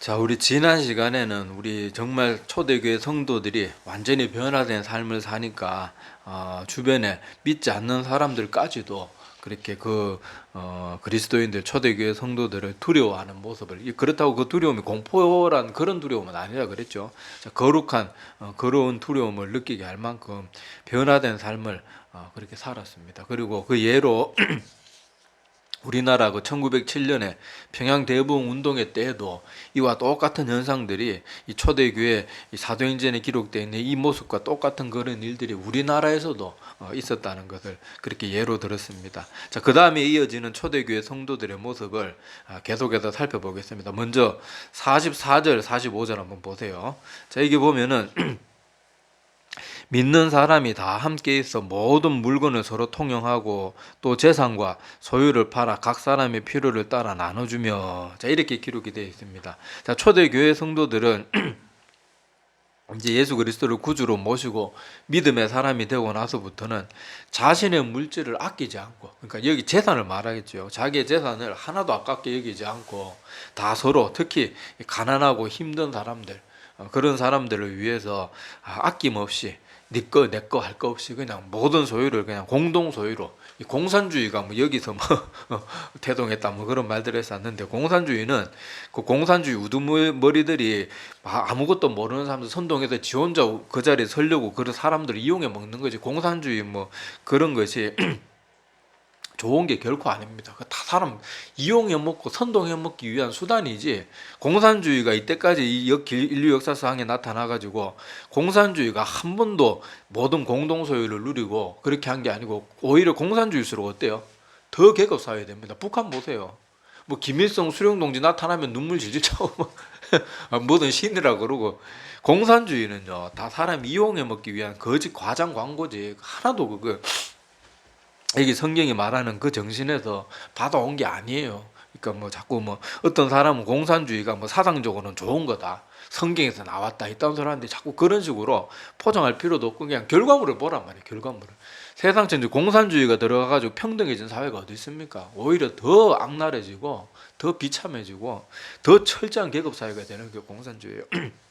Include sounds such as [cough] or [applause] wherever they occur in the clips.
자, 우리 지난 시간에는 우리 정말 초대교회 성도들이 완전히 변화된 삶을 사니까 어, 주변에 믿지 않는 사람들까지도 그렇게 그 어, 그리스도인들 초대교회 성도들을 두려워하는 모습을 이- 그렇다고 그 두려움이 공포란 그런 두려움은 아니라 그랬죠. 자, 거룩한 어, 거로운 두려움을 느끼게 할 만큼 변화된 삶을 어, 그렇게 살았습니다. 그리고 그 예로 [clears throat] 우리나라 그 1907년에 평양 대부흥 운동회 때에도 이와 똑같은 현상들이 이 초대교회 이 사도행전에 기록되어 있는 이 모습과 똑같은 그런 일들이 우리나라에서도 어, 있었다는 것을 그렇게 예로 들었습니다. 자, 그 다음에 이어지는 초대교회 성도들의 모습을 아, 계속해서 살펴보겠습니다. 먼저 44절, 45절 한번 보세요. 자, 이게 보면은 [clears throat] 믿는 사람이 다 함께 있어 모든 물건을 서로 통용하고 또 재산과 소유를 팔아 각 사람의 필요를 따라 나눠주며 자 이렇게 기록이 되어 있습니다. 자 초대 교회 성도들은 [clears throat] 이제 예수 그리스도를 구주로 모시고 믿음의 사람이 되고 나서부터는 자신의 물질을 아끼지 않고 그러니까 여기 재산을 말하겠죠. 자기의 재산을 하나도 아깝게 여기지 않고 다 서로 특히 가난하고 힘든 사람들 어, 그런 사람들을 위해서 아, 아낌없이 내 거 할 거 없이 그냥 모든 소유를 그냥 공동 소유로 이 공산주의가 뭐 여기서 뭐 [laughs] 어, 태동했다 뭐 그런 말들을 했었는데 공산주의는 그 공산주의 우두머리들이 아- 아무것도 모르는 사람들 선동해서 지 혼자 그 자리에 서려고 그런 사람들을 이용해 먹는 거지. 공산주의 뭐 그런 것이 [clears throat] 좋은 게 결코 아닙니다. 그다 사람 이용해 먹고 선동해 먹기 위한 수단이지 공산주의가 이때까지 이 역- 인류 역사상에 나타나 가지고 공산주의가 한 번도 모든 공동 소유를 누리고 그렇게 한 게 아니고 오히려 공산주의일수록 어때요? 더 계급 사회 됩니다. 북한 보세요. 뭐 김일성 수령동지 나타나면 눈물 질질 차고 [laughs] 아, 뭐든 신이라 그러고 공산주의는요 다 사람 이용해 먹기 위한 거짓 과장 광고지 하나도 그거 여기 성경이 말하는 그 정신에서 받아온 게 아니에요. 그러니까 뭐 자꾸 뭐 어떤 사람은 공산주의가 뭐 사상적으로는 좋은 거다. 성경에서 나왔다 이딴 소리 하는데 자꾸 그런 식으로 포장할 필요도 없고 그냥 결과물을 보란 말이에요. 결과물을. 세상 전체 공산주의가 들어가가지고 평등해진 사회가 어디 있습니까? 오히려 더 악랄해지고 더 비참해지고 더 철저한 계급 사회가 되는 게 공산주의예요. [clears throat]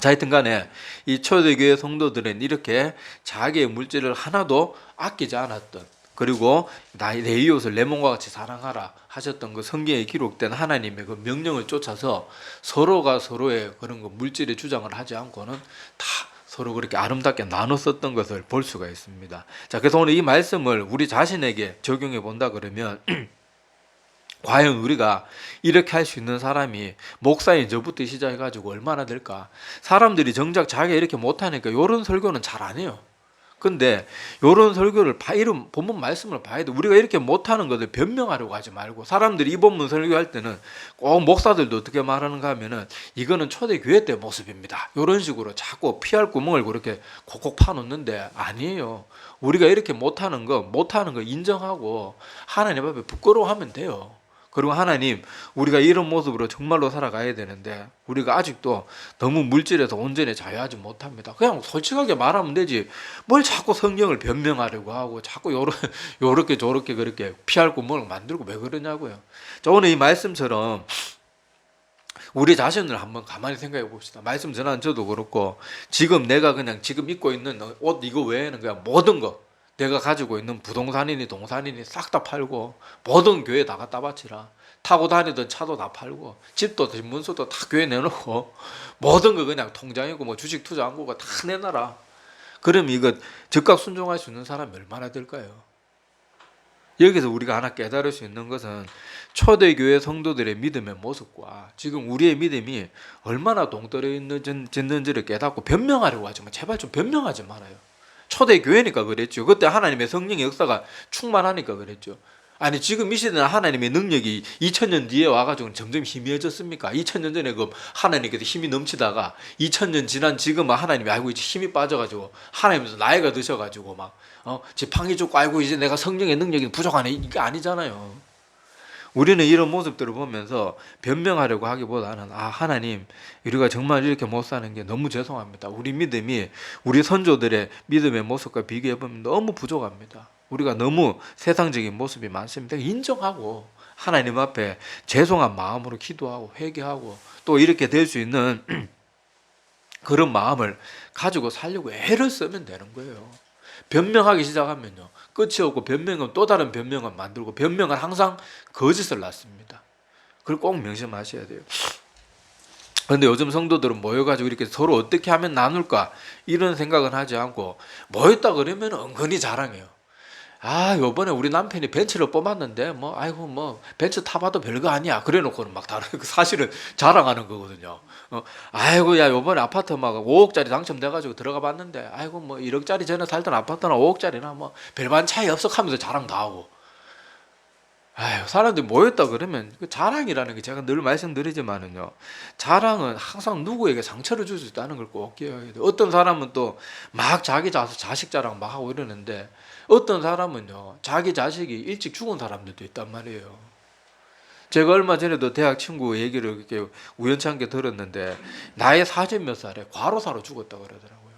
자, 하여튼 간에 이 초대교회 성도들은 이렇게 자기의 물질을 하나도 아끼지 않았던 그리고 나의 내 이웃을 내 몸과 같이 사랑하라 하셨던 그 성경에 기록된 하나님의 그 명령을 쫓아서 서로가 서로의 그런 거 물질의 주장을 하지 않고는 다 서로 그렇게 아름답게 나눴었던 것을 볼 수가 있습니다. 자, 그래서 오늘 이 말씀을 우리 자신에게 적용해 본다 그러면 [clears throat] 과연 우리가 이렇게 할 수 있는 사람이 목사인 저부터 시작해가지고 얼마나 될까? 사람들이 정작 자기가 이렇게 못하니까 요런 설교는 잘 안 해요. 근데 요런 설교를 봐, 이런 본문 말씀을 봐야 돼. 우리가 이렇게 못하는 것을 변명하려고 하지 말고 사람들이 이 본문 설교할 때는 꼭 목사들도 어떻게 말하는가 하면은 이거는 초대 교회 때 모습입니다. 요런 식으로 자꾸 피할 구멍을 그렇게 콕콕 파놓는데 아니에요. 우리가 이렇게 못하는 거, 못하는 거 인정하고 하나님 앞에 부끄러워하면 돼요. 그리고 하나님, 우리가 이런 모습으로 정말로 살아가야 되는데 우리가 아직도 너무 물질에서 온전히 자유하지 못합니다. 그냥 솔직하게 말하면 되지. 뭘 자꾸 성경을 변명하려고 하고 자꾸 요러, [laughs] 요렇게 저렇게 그렇게 피할 구멍을 만들고 왜 그러냐고요. 자, 오늘 이 말씀처럼 우리 자신을 한번 가만히 생각해 봅시다. 말씀 전한 저도 그렇고 지금 내가 그냥 지금 입고 있는 옷 이거 외에는 그냥 모든 거 내가 가지고 있는 부동산이니 동산이니 싹 다 팔고 모든 교회 다 갖다 바치라. 타고 다니던 차도 다 팔고 집도 집문서도 다 교회 내놓고 [laughs] 모든 거 그냥 통장이고 뭐 주식 투자 한 거가 다 내놔라. 그럼 이거 즉각 순종할 수 있는 사람이 얼마나 될까요? 여기서 우리가 하나 깨달을 수 있는 것은 초대교회 성도들의 믿음의 모습과 지금 우리의 믿음이 얼마나 동떨어 있는지를 깨닫고 변명하려고 하지만 제발 좀 변명하지 말아요. 초대 교회니까 그랬죠. 그때 하나님의 성령의 역사가 충만하니까 그랬죠. 아니 지금 이 시대는 하나님의 능력이 2000년 뒤에 와가지고 점점 희미해졌습니까? 2000년 전에 그 하나님께서 힘이 넘치다가 2000년 지난 지금 하나님이 알고 이제 힘이 빠져가지고 하나님께서 나이가 드셔가지고 막 어, 지팡이 쫓고 알고 이제 내가 성령의 능력이 부족하네 이게 아니잖아요. 우리는 이런 모습들을 보면서 변명하려고 하기보다는 아 하나님 우리가 정말 이렇게 못 사는 게 너무 죄송합니다. 우리 믿음이 우리 선조들의 믿음의 모습과 비교해 보면 너무 부족합니다. 우리가 너무 세상적인 모습이 많습니다. 인정하고 하나님 앞에 죄송한 마음으로 기도하고 회개하고 또 이렇게 될 수 있는 [clears throat] 그런 마음을 가지고 살려고 애를 쓰면 되는 거예요. 변명하기 시작하면요. 끝이 없고 변명은 또 다른 변명을 만들고 변명은 항상 거짓을 낳습니다. 그걸 꼭 명심하셔야 돼요. 근데 요즘 성도들은 모여가지고 이렇게 서로 어떻게 하면 나눌까 이런 생각은 하지 않고 모였다 그러면 은근히 자랑해요. 아 요번에 우리 남편이 벤츠를 뽑았는데 뭐 아이고 뭐 벤츠 타봐도 별거 아니야 그래놓고는 막 다른 [laughs] 그 사실은 자랑하는 거거든요. 어, 아이고 야 요번에 아파트 막 5억짜리 당첨돼가지고 들어가 봤는데 아이고 뭐 1억짜리 전에 살던 아파트나 5억짜리나 뭐 별반 차이 없어 하면서 자랑 다 하고 아유, 사람들이 모였다 그러면 그 자랑이라는 게 제가 늘 말씀드리지만은요. 자랑은 항상 누구에게 상처를 줄 수 있다는 걸 꼭 기억해야 돼요. 어떤 사람은 또 막 자기 자, 자식 자랑 막 하고 이러는데 어떤 사람은요. 자기 자식이 일찍 죽은 사람들도 있단 말이에요. 제가 얼마 전에도 대학 친구 얘기를 이렇게 우연찮게 들었는데 나의 사진 몇 살에 과로사로 죽었다고 그러더라고요.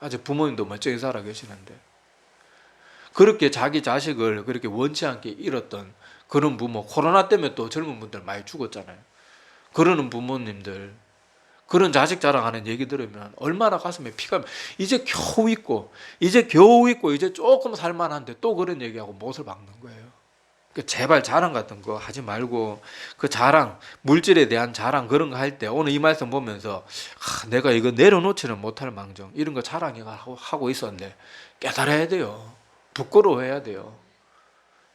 아직 부모님도 멀쩡히 살아 계시는데 그렇게 자기 자식을 그렇게 원치 않게 잃었던 그런 부모 코로나 때문에 또 젊은 분들 많이 죽었잖아요. 그러는 부모님들 그런 자식 자랑하는 얘기 들으면 얼마나 가슴에 피가 이제 겨우 있고 이제 겨우 있고 이제 조금 살만한데 또 그런 얘기하고 못을 박는 거예요. 그 제발 자랑 같은 거 하지 말고 그 자랑 물질에 대한 자랑 그런 거 할 때 오늘 이 말씀 보면서 아, 내가 이거 내려놓지는 못할 망정 이런 거 자랑하고 하고 있었는데 깨달아야 돼요. 부끄러워해야 돼요.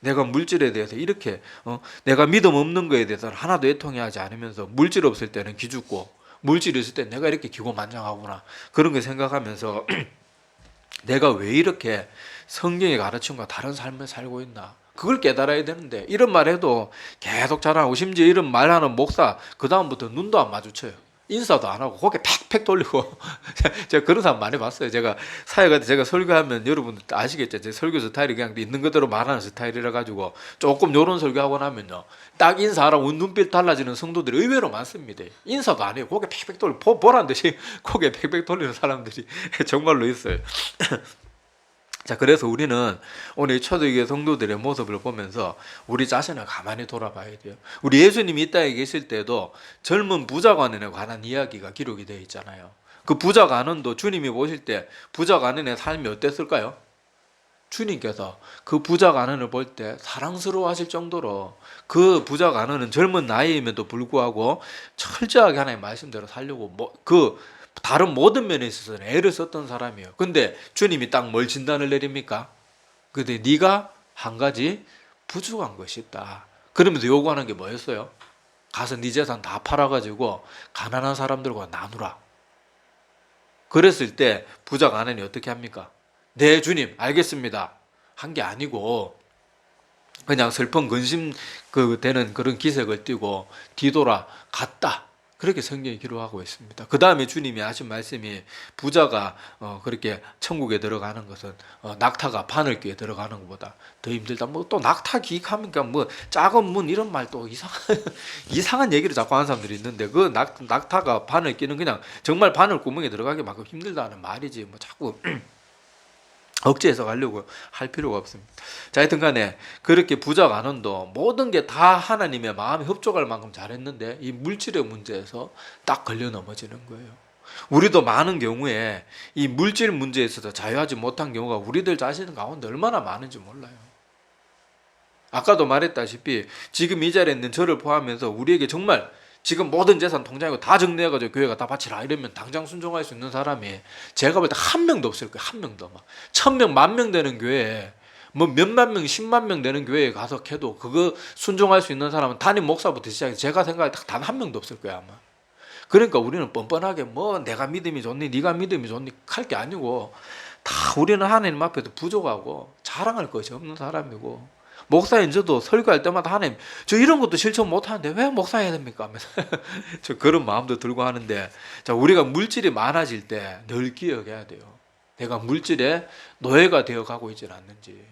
내가 물질에 대해서 이렇게 어, 내가 믿음 없는 거에 대해서는 하나도 애통해하지 않으면서 물질 없을 때는 기죽고 물질 있을 때 내가 이렇게 기고만장하구나 그런 거 생각하면서 [clears throat] 내가 왜 이렇게 성경에 가르친 거 다른 삶을 살고 있나 그걸 깨달아야 되는데 이런 말 해도 계속 자랑하고 심지어 이런 말하는 목사 그 다음부터 눈도 안 마주쳐요 인사도 안 하고 고개 팩팩 돌리고 [laughs] 제가 그런 사람 많이 봤어요. 제가 사회가 제가 설교하면 여러분들 아시겠죠? 제 설교 스타일이 그냥 있는 그대로 말하는 스타일이라 가지고 조금 요런 설교하고 나면요. 딱 인사하라고 눈빛 달라지는 성도들이 의외로 많습니다. 인사도 안 해요. 고개 팩팩 돌리 보, 보란 듯이 [laughs] 고개 팩팩 돌리는 사람들이 [laughs] 정말로 있어요. 자, 그래서 우리는 오늘 이 초대교회 성도들의 모습을 보면서 우리 자신을 가만히 돌아봐야 돼요. 우리 예수님이 이 땅에 계실 때도 젊은 부자 관원에 관한 이야기가 기록이 되어 있잖아요. 그 부자 관원도 주님이 보실 때 부자 관원의 삶이 어땠을까요? 주님께서 그 부자 관원을 볼 때 사랑스러워 하실 정도로 그 부자 관원은 젊은 나이임에도 불구하고 철저하게 하나님 말씀대로 살려고 뭐그 다른 모든 면에 있어서는 애를 썼던 사람이에요. 근데 주님이 딱 뭘 진단을 내립니까? 근데 네가 한 가지 부족한 것이 있다. 그러면서 요구하는 게 뭐였어요? 가서 네 재산 다 팔아가지고 가난한 사람들과 나누라. 그랬을 때 부자 가난이 어떻게 합니까? 네 주님 알겠습니다. 한 게 아니고 그냥 슬픈 근심 그 되는 그런 기색을 띠고 뒤돌아 갔다. 그렇게 성경이 기록하고 있습니다. 그 다음에 주님이 하신 말씀이 부자가 어, 그렇게 천국에 들어가는 것은 어, 낙타가 바늘 귀에 들어가는 것보다 더 힘들다. 뭐 또 낙타 기익하니까 뭐 작은 문 이런 말 또 이상 [laughs] 이상한 얘기를 자꾸 하는 사람들이 있는데 그 낙, 낙타가 바늘 끼는 그냥 정말 바늘 구멍에 들어가기 만큼 힘들다는 말이지 뭐 자꾸 [clears throat] 억지해서 가려고 할 필요가 없습니다. 자, 하여튼 간에 그렇게 부자 간원도 모든 게 다 하나님의 마음에 협조할 만큼 잘했는데 이 물질의 문제에서 딱 걸려 넘어지는 거예요. 우리도 많은 경우에 이 물질 문제에 있어서 자유하지 못한 경우가 우리들 자신 가운데 얼마나 많은지 몰라요. 아까도 말했다시피 지금 이 자리에 있는 저를 포함해서 우리에게 정말 지금 모든 재산 통장이고 다 정리해가지고 교회가 다 바치라 이러면 당장 순종할 수 있는 사람이 제가 볼 때 한 명도 없을 거예요. 한 명도 막 천 명, 만 명 되는 교회에 뭐 몇만 명, 십만 명 되는 교회에 가서 해도 그거 순종할 수 있는 사람은 단임 목사부터 시작해서 제가 생각할 때 단 한 명도 없을 거야 아마. 그러니까 우리는 뻔뻔하게 뭐 내가 믿음이 좋니, 네가 믿음이 좋니 할 게 아니고 다 우리는 하나님 앞에도 부족하고 자랑할 것이 없는 사람이고 목사인 저도 설교할 때마다 하나님 저 이런 것도 실천 못하는데 왜 목사해야 됩니까? [laughs] 저 그런 마음도 들고 하는데 자 우리가 물질이 많아질 때 늘 기억해야 돼요. 내가 물질에 노예가 되어 가고 있지는 않는지.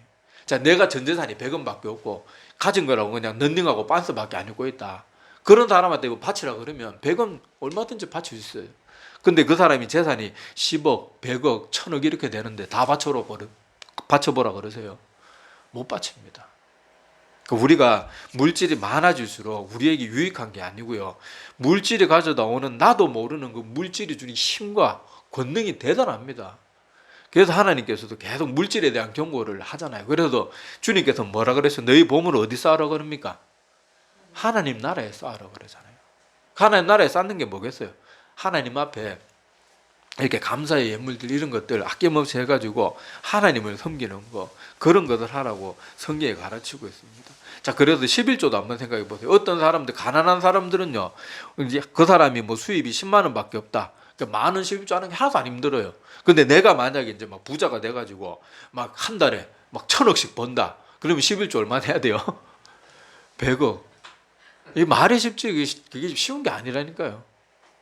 자 내가 전 재산이 100원밖에 없고 가진 거라고 그냥 런닝하고 빤스밖에 안 입고 있다. 그런 사람한테 바치라 그러면 100원 얼마든지 바칠 수 있어요. 근데 그 사람이 재산이 10억, 100억, 1000억 이렇게 되는데 다 바쳐라 버려 바쳐보라 그러세요. 못 바칩니다. 그 우리가 물질이 많아질수록 우리에게 유익한 게 아니고요. 물질이 가져다 오는 나도 모르는 그 물질이 주는 힘과 권능이 대단합니다. 그래서 하나님께서도 계속 물질에 대한 경고를 하잖아요. 그래서 주님께서 뭐라 그랬어요? 너희 보물을 어디 쌓으라 그럽니까? 하나님 나라에 쌓으라 그러잖아요. 하나님 나라에 쌓는 게 뭐겠어요? 하나님 앞에 이렇게 감사의 예물들 이런 것들 아낌없이 해가지고 하나님을 섬기는 거 그런 것을 하라고 성경에 가르치고 있습니다. 자 그래서 11조도 한번 생각해 보세요. 어떤 사람들 가난한 사람들은요 이제 그 사람이 뭐 수입이 10만 원밖에 없다. 그러니까 만원 11조 하는 게 하나도 안 힘들어요. 근데 내가 만약에 이제 막 부자가 돼가지고 막 한 달에 막 천억씩 번다. 그러면 11조 얼마 내야 돼요? [laughs] 100억. 이 말이 쉽지 그게 쉬운 게 아니라니까요.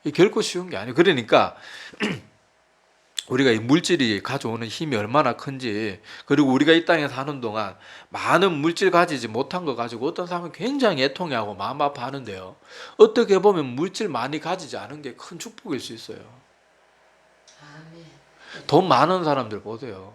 이 결코 쉬운 게 아니에요. 그러니까 [clears throat] 우리가 이 물질이 가져오는 힘이 얼마나 큰지 그리고 우리가 이 땅에 사는 동안 많은 물질 가지지 못한 거 가지고 어떤 사람은 굉장히 애통해하고 마음 아파하는데요. 어떻게 보면 물질 많이 가지지 않은 게 큰 축복일 수 있어요. 돈 많은 사람들 보세요.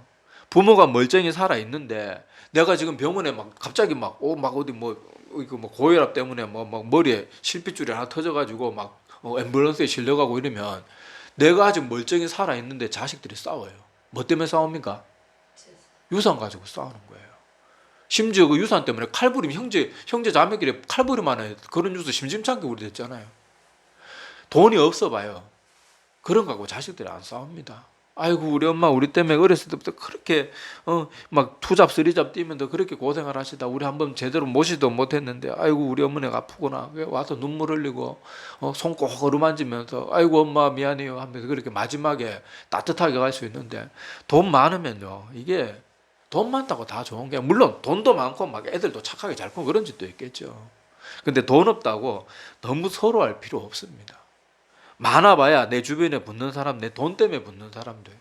부모가 멀쩡히 살아 있는데 내가 지금 병원에 막 갑자기 막오막 어디 뭐 이거 뭐 고혈압 때문에 뭐 막 머리에 실핏줄이 하나 터져가지고 막 어, 앰뷸런스에 실려가고 이러면 내가 아직 멀쩡히 살아 있는데 자식들이 싸워요. 뭐 때문에 싸웁니까? 유산 가지고 싸우는 거예요. 심지어 그 유산 때문에 칼부림 형제 형제 자매끼리 칼부림하는 그런 뉴스 심심찮게 우리 됐잖아요. 돈이 없어 봐요. 그런 거 갖고 자식들이 안 싸웁니다. 아이고 우리 엄마 우리 때문에 어렸을 때부터 그렇게 어 막 투잡 쓰리잡 뛰면서 그렇게 고생을 하시다 우리 한번 제대로 모시도 못했는데 아이고 우리 어머니가 아프구나. 왜 와서 눈물 흘리고 어, 손꼭 어루만지면서 아이고 엄마 미안해요 하면서 그렇게 마지막에 따뜻하게 갈 수 있는데 돈 많으면요. 이게 돈 많다고 다 좋은 게 물론 돈도 많고 막 애들도 착하게 잘 크고 그런 짓도 있겠죠. 근데 돈 없다고 너무 서로할 필요 없습니다 많아봐야 내 주변에 붙는 사람, 내 돈 때문에 붙는 사람들.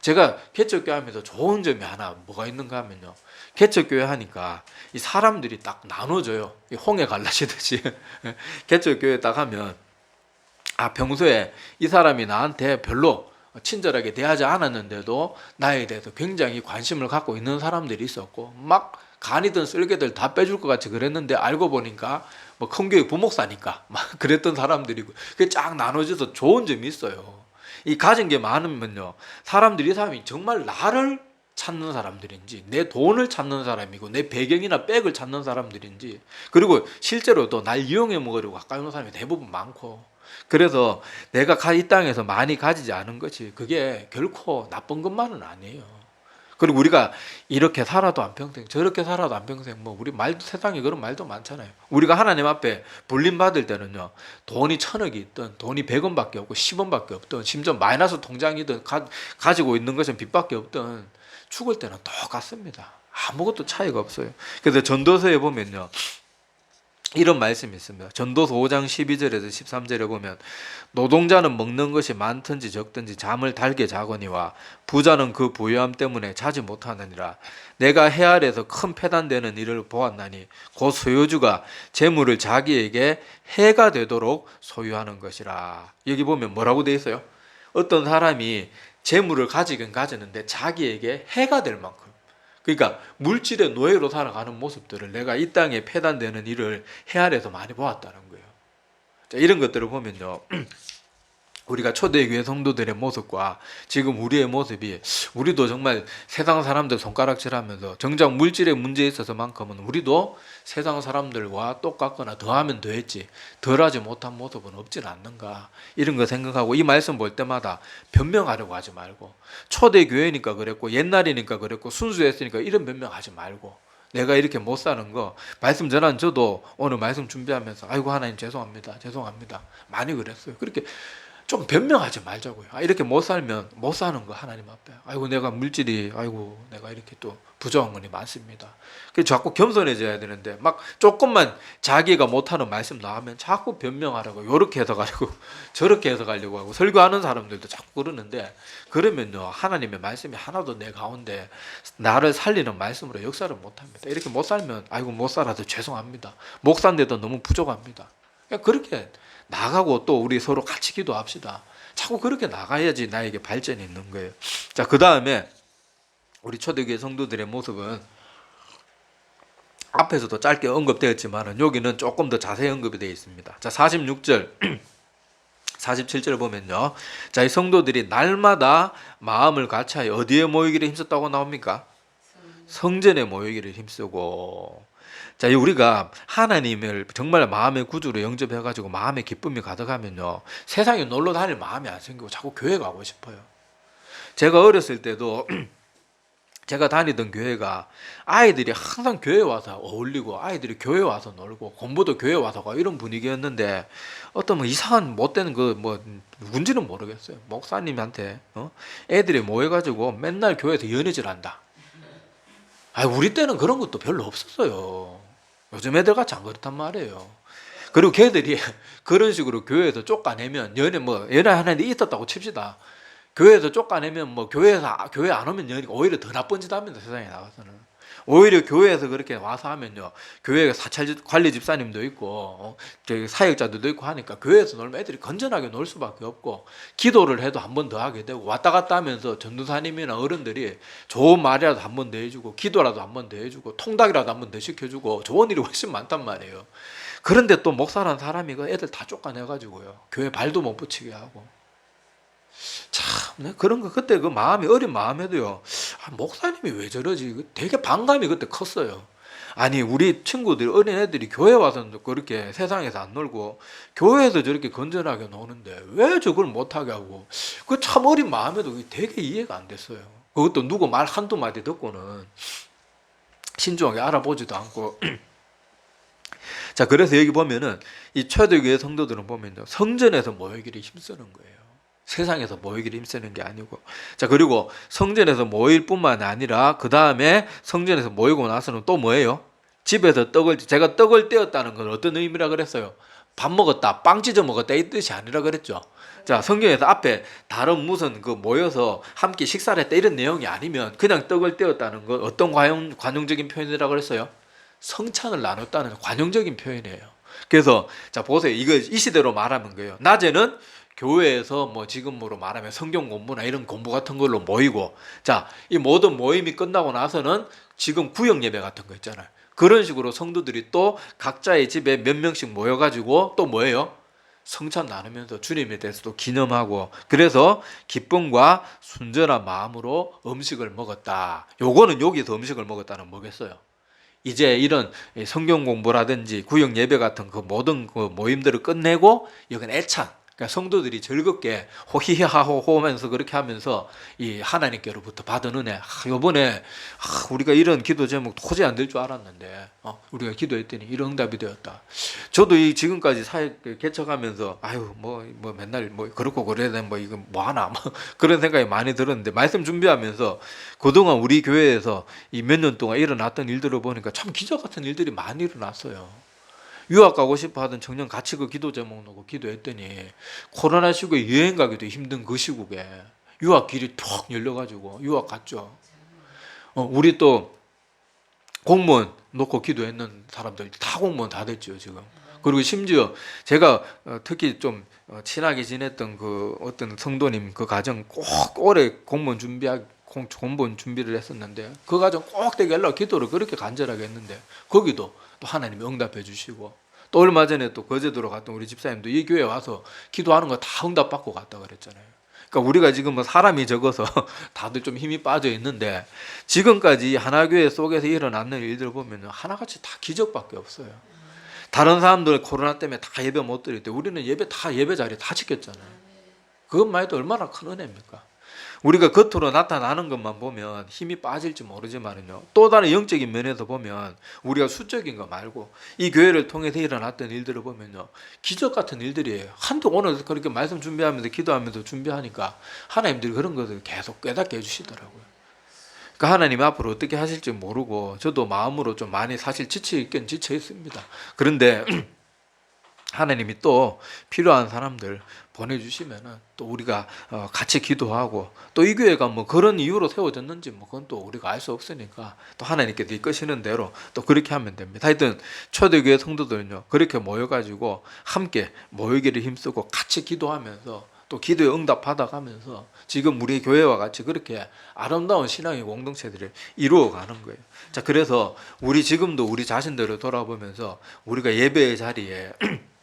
제가 개척교회 하면서 좋은 점이 하나 뭐가 있는가 하면요. 개척교회 하니까 이 사람들이 딱 나눠져요. 이 홍해 갈라지듯이. [laughs] 개척교회 딱 하면 아 평소에 이 사람이 나한테 별로 친절하게 대하지 않았는데도 나에 대해서 굉장히 관심을 갖고 있는 사람들이 있었고 막 간이든 쓸개들 다 빼줄 것 같이 그랬는데 알고 보니까 뭐 큰 교회 부목사니까 [laughs] 막 그랬던 사람들이고 그게 쫙 나눠져서 좋은 점이 있어요. 이 가진 게 많으면요 사람들이 이 사람이 정말 나를 찾는 사람들인지 내 돈을 찾는 사람이고 내 배경이나 백을 찾는 사람들인지 그리고 실제로도 날 이용해 먹으려고 가까이 오는 사람이 대부분 많고 그래서 내가 가- 이 땅에서 많이 가지지 않은 것이 그게 결코 나쁜 것만은 아니에요. 그리고 우리가 이렇게 살아도 한 평생 저렇게 살아도 한 평생 뭐 우리 말도 세상에 그런 말도 많잖아요. 우리가 하나님 앞에 불림 받을 때는요 돈이 천억이 있든 돈이 백원 밖에 없고 십원 밖에 없든 심지어 마이너스 통장이든 가, 가지고 있는 것은 빚밖에 없든 죽을 때는 똑같습니다. 아무것도 차이가 없어요. 그래서 전도서에 보면요. 이런 말씀이 있습니다. 전도서 5장 12절에서 13절에 보면 노동자는 먹는 것이 많든지 적든지 잠을 달게 자거니와 부자는 그 부유함 때문에 자지 못하느니라. 내가 해 아래서 큰 패단되는 일을 보았나니 곧 소유주가 재물을 자기에게 해가 되도록 소유하는 것이라. 여기 보면 뭐라고 돼 있어요? 어떤 사람이 재물을 가지긴 가지는데 자기에게 해가 될 만큼 그러니까 물질의 노예로 살아가는 모습들을 내가 이 땅에 폐단되는 일을 헤아려서 많이 보았다는 거예요. 자, 이런 것들을 보면요. [clears throat] 우리가 초대교회 성도들의 모습과 지금 우리의 모습이 우리도 정말 세상 사람들 손가락질하면서 정작 물질의 문제에 있어서만큼은 우리도 세상 사람들과 똑같거나 더하면 더했지 덜하지 못한 모습은 없진 않는가 이런 거 생각하고 이 말씀 볼 때마다 변명하려고 하지 말고 초대교회니까 그랬고 옛날이니까 그랬고 순수했으니까 이런 변명하지 말고 내가 이렇게 못 사는 거 말씀 전한 저도 오늘 말씀 준비하면서 아이고 하나님 죄송합니다 죄송합니다 많이 그랬어요. 그렇게 좀 변명하지 말자고요. 아, 이렇게 못 살면 못 사는 거 하나님 앞에. 아이고 내가 물질이 아이고 내가 이렇게 또 부족한 것이 많습니다. 그래서 자꾸 겸손해져야 되는데 막 조금만 자기가 못하는 말씀 나오면 자꾸 변명하라고 요렇게 해서 가려고 [laughs] 저렇게 해서 가려고 하고 설교하는 사람들도 자꾸 그러는데 그러면요 하나님의 말씀이 하나도 내 가운데 나를 살리는 말씀으로 역사를 못합니다. 이렇게 못 살면 아이고 못 살아도 죄송합니다. 목사인데도 너무 부족합니다. 그냥 그렇게 나가고 또 우리 서로 같이 기도합시다. 자꾸 그렇게 나가야지 나에게 발전이 있는 거예요. 자, 그 다음에 우리 초대교회 성도들의 모습은 앞에서도 짧게 언급되었지만은 여기는 조금 더 자세히 언급이 되어 있습니다. 자, 46절 47절 [clears throat] 보면요. 자, 이 성도들이 날마다 마음을 같이 하여 어디에 모이기를 힘썼다고 나옵니까? 성전에 모이기를 힘쓰고 자, 이 우리가 하나님을 정말 마음의 구주로 영접해 가지고 마음의 기쁨이 가득하면요. 세상에 놀러 다닐 마음이 안 생기고 자꾸 교회 가고 싶어요. 제가 어렸을 때도 [clears throat] 제가 다니던 교회가 아이들이 항상 교회 와서 어울리고 아이들이 교회 와서 놀고 공부도 교회 와서 가 이런 분위기였는데 어떤 뭐 이상한 못된 그 뭐 누군지는 모르겠어요. 목사님한테 어? 애들이 모여가지고 맨날 교회에서 연애질 한다. 아 우리 때는 그런 것도 별로 없었어요. 요즘 애들 같이 안 그렇단 말이에요. 그리고 걔들이 [laughs] 그런 식으로 교회에서 쫓아내면 연애 뭐 연애 하는 데 있었다고 칩시다. 교회에서 쫓아내면 뭐 교회에서 아- 교회 안 오면 연예가 오히려 더 나쁜 짓 합니다 세상에 나가서는 오히려 교회에서 그렇게 와서 하면요. 교회 사찰 관리 집사님도 있고 어, 사역자들도 있고 하니까 교회에서 놀면 애들이 건전하게 놀 수밖에 없고 기도를 해도 한 번 더 하게 되고 왔다 갔다 하면서 전도사님이나 어른들이 좋은 말이라도 한 번 더 해주고 기도라도 한 번 더 해주고 통닭이라도 한 번 더 시켜주고 좋은 일이 훨씬 많단 말이에요. 그런데 또 목사라는 사람이 그 애들 다 쫓아내가지고요. 교회 발도 못 붙이게 하고 참 네, 그런 거 그때 그 마음이 어린 마음에도요 아, 목사님이 왜 저러지? 그 되게 반감이 그때 컸어요. 아니 우리 친구들 어린 애들이 교회 와서 그렇게 세상에서 안 놀고 교회에서 저렇게 건전하게 노는데 왜 저걸 못하게 하고? 그 참 어린 마음에도 되게 이해가 안 됐어요. 그것도 누구 말 한두 마디 듣고는 신중하게 알아보지도 않고. [clears throat] 자 그래서 여기 보면은 이 초대교회 성도들은 보면요 성전에서 모이기를 힘쓰는 거예요 세상에서 모이기를 힘쓰는 게 아니고 자 그리고 성전에서 모일 뿐만 아니라 그 다음에 성전에서 모이고 나서는 또 뭐예요? 집에서 떡을 제가 떡을 떼었다는 건 어떤 의미라 그랬어요? 밥 먹었다, 빵 찢어 먹었다 이 뜻이 아니라 그랬죠. 자 성경에서 앞에 다른 무슨 그 모여서 함께 식사를 했다 이런 내용이 아니면 그냥 떡을 떼었다는 건 어떤 관용 관용적인 표현이라 그랬어요? 성찬을 나눴다는 관용적인 표현이에요. 그래서 자 보세요. 이거 이 시대로 말하면 거예요. 낮에는 교회에서 뭐 지금으로 말하면 성경 공부나 이런 공부 같은 걸로 모이고 자 이 모든 모임이 끝나고 나서는 지금 구역 예배 같은 거 있잖아요. 그런 식으로 성도들이 또 각자의 집에 몇 명씩 모여 가지고 또 뭐예요? 성찬 나누면서 주님에 대해서도 기념하고 그래서 기쁨과 순전한 마음으로 음식을 먹었다. 요거는 여기서 음식을 먹었다는 뭐겠어요? 이제 이런 성경 공부라든지 구역 예배 같은 그 모든 그 모임들을 끝내고 여긴 애찬 그러니까 성도들이 즐겁게 호히하호호 하면서 그렇게 하면서 이 하나님께로부터 받은 은혜 아, 요번에 아, 우리가 이런 기도 제목 도저히 안 될 줄 알았는데 어, 우리가 기도했더니 이런 응답이 되었다 저도 이 지금까지 사역 개척하면서 아유 뭐뭐 맨날 뭐 그렇고 그래야 되뭐 이거 뭐 하나 뭐 [laughs] 그런 생각이 많이 들었는데 말씀 준비하면서 그동안 우리 교회에서 이 몇 년 동안 일어났던 일들을 보니까 참 기적 같은 일들이 많이 일어났어요. 유학 가고 싶어 하던 청년 같이 그 기도 제목 놓고 기도했더니 코로나 시국에 여행 가기도 힘든 그 시국에 유학 길이 툭 열려가지고 유학 갔죠. 어, 우리 또 공무원 놓고 기도했는 사람들 다 공무원 다 됐죠 지금. 그리고 심지어 제가 어, 특히 좀 어, 친하게 지냈던 그 어떤 성도님 그 가정 꼭 올해 공무원 준비하 공- 공무원 준비를 했었는데 그 가정 꼭 되게 하려고 기도를 그렇게 간절하게 했는데 거기도 또 하나님이 응답해 주시고 또 얼마 전에 또 거제도로 갔던 우리 집사님도 이 교회 와서 기도하는 거 다 응답 받고 갔다 그랬잖아요. 그러니까 우리가 지금 뭐 사람이 적어서 [laughs] 다들 좀 힘이 빠져 있는데 지금까지 하나교회 속에서 일어났는 일들 보면 하나같이 다 기적밖에 없어요. 다른 사람들 코로나 때문에 다 예배 못 드릴 때 우리는 예배 다 예배 자리 다 지켰잖아요. 그것만 해도 얼마나 큰 은혜입니까? 우리가 겉으로 나타나는 것만 보면 힘이 빠질지 모르지만은요. 또 다른 영적인 면에서 보면 우리가 수적인 거 말고 이 교회를 통해서 일어났던 일들을 보면요. 기적 같은 일들이에요. 한두 오늘 그렇게 말씀 준비하면서 기도하면서 준비하니까 하나님들이 그런 것을 계속 깨닫게 해주시더라고요. 그러니까 하나님 앞으로 어떻게 하실지 모르고 저도 마음으로 좀 많이 사실 지쳐 있긴 지쳐 있습니다. 그런데 [clears throat] 하나님이 또 필요한 사람들 보내주시면은 또 우리가 어, 같이 기도하고 또 이 교회가 뭐 그런 이유로 세워졌는지 뭐 그건 또 우리가 알 수 없으니까 또 하나님께서 이끄시는 대로 또 그렇게 하면 됩니다. 하여튼 초대교회 성도들은요 그렇게 모여가지고 함께 모이기를 힘쓰고 같이 기도하면서 또 기도에 응답 받아가면서 지금 우리 교회와 같이 그렇게 아름다운 신앙의 공동체들을 이루어가는 거예요. 자 그래서 우리 지금도 우리 자신들을 돌아보면서 우리가 예배의 자리에 [clears throat]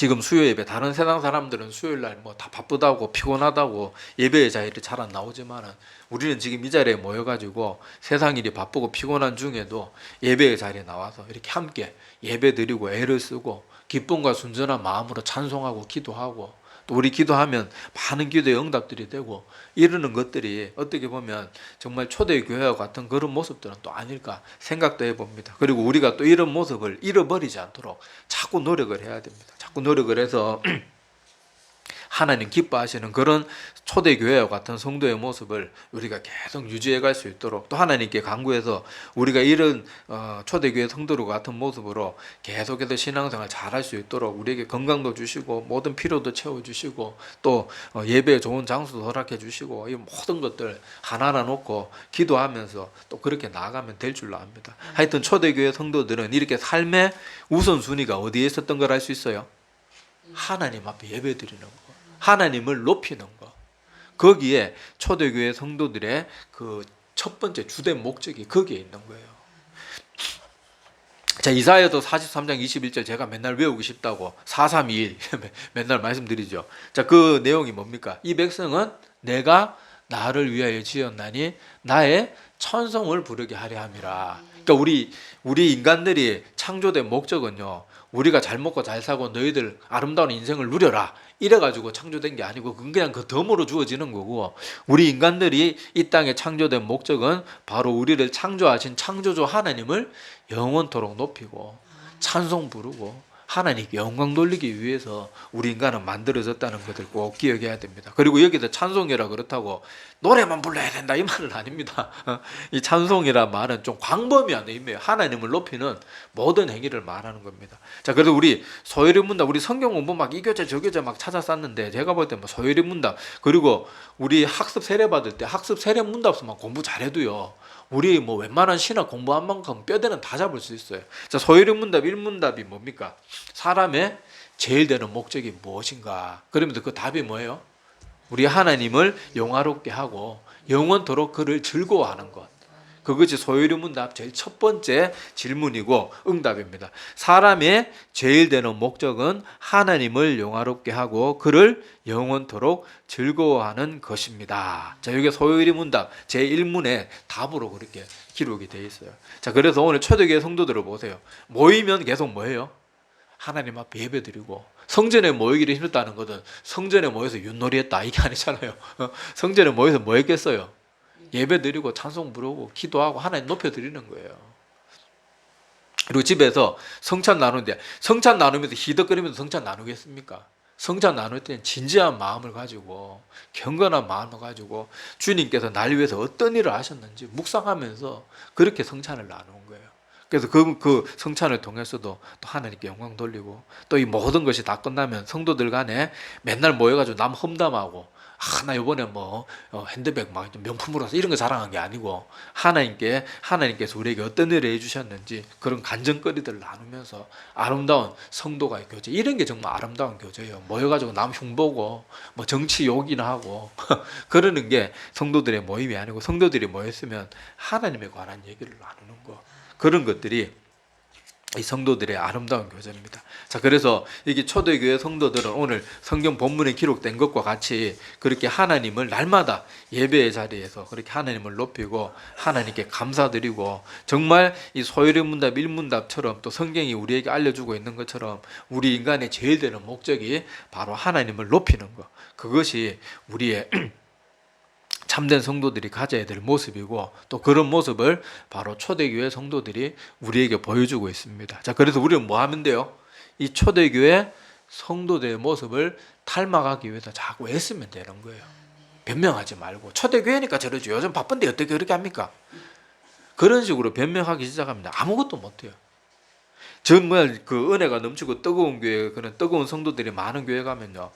지금 수요 예배 다른 세상 사람들은 수요일 날 뭐 다 바쁘다고 피곤하다고 예배의 자리를 잘 안 나오지만은 우리는 지금 이 자리에 모여 가지고 세상 일이 바쁘고 피곤한 중에도 예배의 자리에 나와서 이렇게 함께 예배 드리고 애를 쓰고 기쁨과 순전한 마음으로 찬송하고 기도하고 또 우리 기도하면 많은 기도의 응답들이 되고 이러는 것들이 어떻게 보면 정말 초대 교회와 같은 그런 모습들은 또 아닐까 생각도 해봅니다. 그리고 우리가 또 이런 모습을 잃어버리지 않도록 자꾸 노력을 해야 됩니다. 자꾸 노력을 해서 [clears throat] 하나님 기뻐하시는 그런 초대 교회와 같은 성도의 모습을 우리가 계속 유지해 갈 수 있도록 또 하나님께 간구해서 우리가 이런 어, 초대 교회 성도로 같은 모습으로 계속해서 신앙생활 잘할 수 있도록 우리에게 건강도 주시고 모든 필요도 채워 주시고 또 어, 예배에 좋은 장소도 허락해 주시고 이 모든 것들 하나하나 놓고 기도하면서 또 그렇게 나아가면 될 줄로 압니다. 하여튼 초대 교회 성도들은 이렇게 삶의 우선순위가 어디에 있었던 걸 알 수 있어요? 하나님 앞에 예배 드리는 거. 하나님을 높이는 거. 거기에 초대교회 성도들의 그 첫 번째 주된 목적이 거기에 있는 거예요. 자, 이사야도 43장 21절 제가 맨날 외우고 싶다고 4321 [laughs] 맨날 말씀드리죠. 자, 그 내용이 뭡니까? 이 백성은 내가 나를 위하여 지었나니 나의 천성을 부르게 하려 함이라. 그러니까 우리 우리 인간들이 창조된 목적은요. 우리가 잘 먹고 잘 사고 너희들 아름다운 인생을 누려라. 이래 가지고 창조된 게 아니고 그건 그냥 그 덤으로 주어지는 거고 우리 인간들이 이 땅에 창조된 목적은 바로 우리를 창조하신 창조주 하나님을 영원토록 높이고 찬송 부르고 하나님께 영광 돌리기 위해서 우리 인간은 만들어졌다는 것을 꼭 기억해야 됩니다. 그리고 여기서 찬송이라 그렇다고 노래만 불러야 된다 이 말은 아닙니다. 이 찬송이라 말은 좀 광범위한 의미예요. 하나님을 높이는 모든 행위를 말하는 겁니다. 자, 그래서 우리 소요리 문답, 우리 성경 공부 막 이 교재 저 교재 막 찾아쌌는데 제가 볼 때 뭐 소요리 문답 그리고 우리 학습 세례 받을 때 학습 세례 문답서만 공부 잘해도요. 우리 뭐 웬만한 신학 공부한 만큼 뼈대는 다 잡을 수 있어요. 자, 소요리 문답 1문답이 뭡니까? 사람의 제일 되는 목적이 무엇인가? 그러면서 그 답이 뭐예요? 우리 하나님을 영화롭게 하고 영원토록 그를 즐거워하는 것. 그것이 소요리 문답 제일 첫 번째 질문이고 응답입니다. 사람의 제일 되는 목적은 하나님을 영화롭게 하고 그를 영원토록 즐거워하는 것입니다. 자, 여기 소요리 문답 제 1문에 답으로 그렇게 기록이 되어 있어요. 자, 그래서 오늘 초대교회 성도들을 보세요. 모이면 계속 뭐예요? 하나님 앞에 예배드리고 성전에 모이기를 힘들다는 것은 성전에 모여서 윷놀이했다 이게 아니잖아요. 어? 성전에 모여서 뭐 했겠어요? 예배 드리고 찬송 부르고 기도하고 하나님 높여 드리는 거예요. 그리고 집에서 성찬 나누는데 성찬 나누면서 희덕거리면서 성찬 나누겠습니까? 성찬 나눌 때는 진지한 마음을 가지고 경건한 마음을 가지고 주님께서 날 위해서 어떤 일을 하셨는지 묵상하면서 그렇게 성찬을 나누는 거예요. 그래서 그, 그 성찬을 통해서도 또 하나님께 영광 돌리고 또 이 모든 것이 다 끝나면 성도들 간에 맨날 모여가지고 남 험담하고 아, 나 요번에 뭐 어, 핸드백 막 명품으로 서 이런 거 자랑한 게 아니고 하나님께 하나님께서 우리에게 어떤 일을 해주셨는지 그런 간증거리들을 나누면서 아름다운 성도가의 교제 이런 게 정말 아름다운 교제예요. 모여가지고 남 흉보고 뭐 정치 욕이나 하고 [laughs] 그러는 게 성도들의 모임이 아니고 성도들이 모였으면 하나님에 관한 얘기를 나누는 거 그런 것들이 이 성도들의 아름다운 교제입니다. 자, 그래서 이게 초대교회 성도들은 오늘 성경 본문에 기록된 것과 같이 그렇게 하나님을 날마다 예배의 자리에서 그렇게 하나님을 높이고 하나님께 감사드리고 정말 이 소요리 문답 일문답처럼 또 성경이 우리에게 알려주고 있는 것처럼 우리 인간의 제일 되는 목적이 바로 하나님을 높이는 것. 그것이 우리의 [clears throat] 참된 성도들이 가져야 될 모습이고 또 그런 모습을 바로 초대교회 성도들이 우리에게 보여주고 있습니다. 자, 그래서 우리는 뭐 하면 돼요? 이 초대교회 성도들의 모습을 닮아가기 위해서 자꾸 애쓰면 되는 거예요. 변명하지 말고 초대교회니까 저러죠. 요즘 바쁜데 어떻게 그렇게 합니까? 그런 식으로 변명하기 시작합니다. 아무것도 못해요. 정말 그 은혜가 넘치고 뜨거운 교회 그런 뜨거운 성도들이 많은 교회 가면요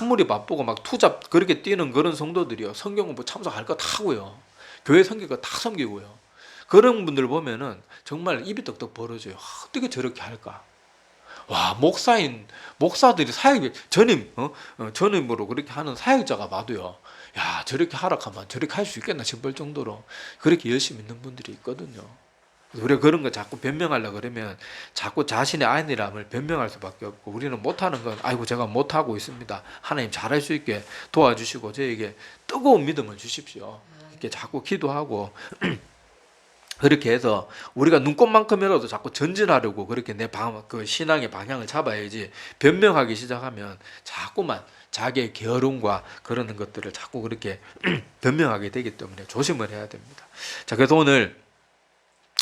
아무리 바쁘고 막 투잡 그렇게 뛰는 그런 성도들이요 성경 공부 참석할 거다 하고요 교회 섬길 거 다 섬기고요 그런 분들 보면은 정말 입이 떡떡 벌어져요 아, 어떻게 저렇게 할까 와 목사인 목사들이 사역 전임 어? 어, 전임으로 그렇게 하는 사역자가 봐도요. 야 저렇게 하락하면 저렇게 할 수 있겠나 싶을 정도로 그렇게 열심히 있는 분들이 있거든요. 우리가 그런 거 자꾸 변명하려 그러면 자꾸 자신의 아니람을 변명할 수밖에 없고 우리는 못하는 건 아이고 제가 못하고 있습니다. 하나님 잘할 수 있게 도와주시고 저에게 뜨거운 믿음을 주십시오. 이렇게 자꾸 기도하고 [clears throat] 그렇게 해서 우리가 눈꽃만큼이라도 자꾸 전진하려고 그렇게 내 방, 그 신앙의 방향을 잡아야지 변명하기 시작하면 자꾸만 자기의 게으름과 그러는 것들을 자꾸 그렇게 [clears throat] 변명하게 되기 때문에 조심을 해야 됩니다. 자, 그래서 오늘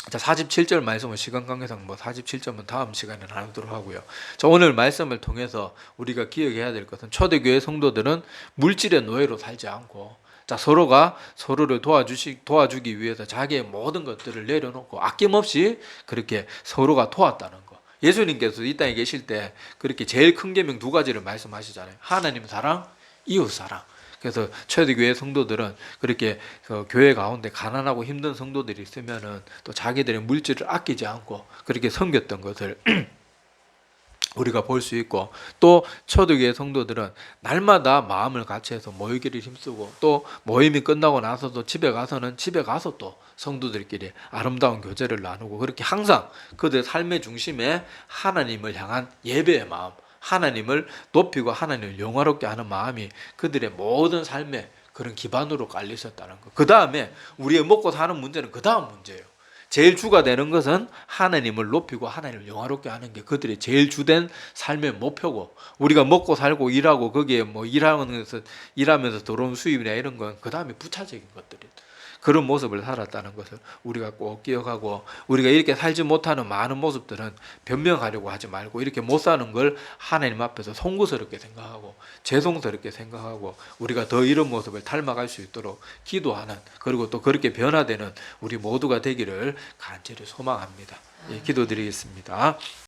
자, 47절 말씀은 시간 관계상 뭐 47점은 다음 시간에 나누도록 하고요. 자, 오늘 말씀을 통해서 우리가 기억해야 될 것은 초대교회 성도들은 물질의 노예로 살지 않고 자, 서로가 서로를 도와주시 도와주기 위해서 자기의 모든 것들을 내려놓고 아낌없이 그렇게 서로가 도왔다는 거. 예수님께서 이 땅에 계실 때 그렇게 제일 큰 계명 두 가지를 말씀하시잖아요. 하나님 사랑, 이웃 사랑. 그래서 초대교회 성도들은 그렇게 그 교회 가운데 가난하고 힘든 성도들이 있으면은 또 자기들의 물질을 아끼지 않고 그렇게 섬겼던 것을 [clears throat] 우리가 볼 수 있고 또 초대교회 성도들은 날마다 마음을 같이 해서 모이기를 힘쓰고 또 모임이 끝나고 나서도 집에 가서는 집에 가서 또 성도들끼리 아름다운 교제를 나누고 그렇게 항상 그들 삶의 중심에 하나님을 향한 예배의 마음 하나님을 높이고 하나님을 영화롭게 하는 마음이 그들의 모든 삶의 그런 기반으로 깔려 있었다는 거. 그 다음에 우리의 먹고 사는 문제는 그 다음 문제예요. 제일 주가 되는 것은 하나님을 높이고 하나님을 영화롭게 하는 게 그들의 제일 주된 삶의 목표고 우리가 먹고 살고 일하고 거기에 뭐 일하면서 일하면서 들어온 수입이나 이런 건 그 다음에 부차적인 것들이 그런 모습을 살았다는 것을 우리가 꼭 기억하고 우리가 이렇게 살지 못하는 많은 모습들은 변명하려고 하지 말고 이렇게 못 사는 걸 하나님 앞에서 송구스럽게 생각하고 죄송스럽게 생각하고 우리가 더 이런 모습을 닮아갈 수 있도록 기도하는 그리고 또 그렇게 변화되는 우리 모두가 되기를 간절히 소망합니다. 예, 기도드리겠습니다.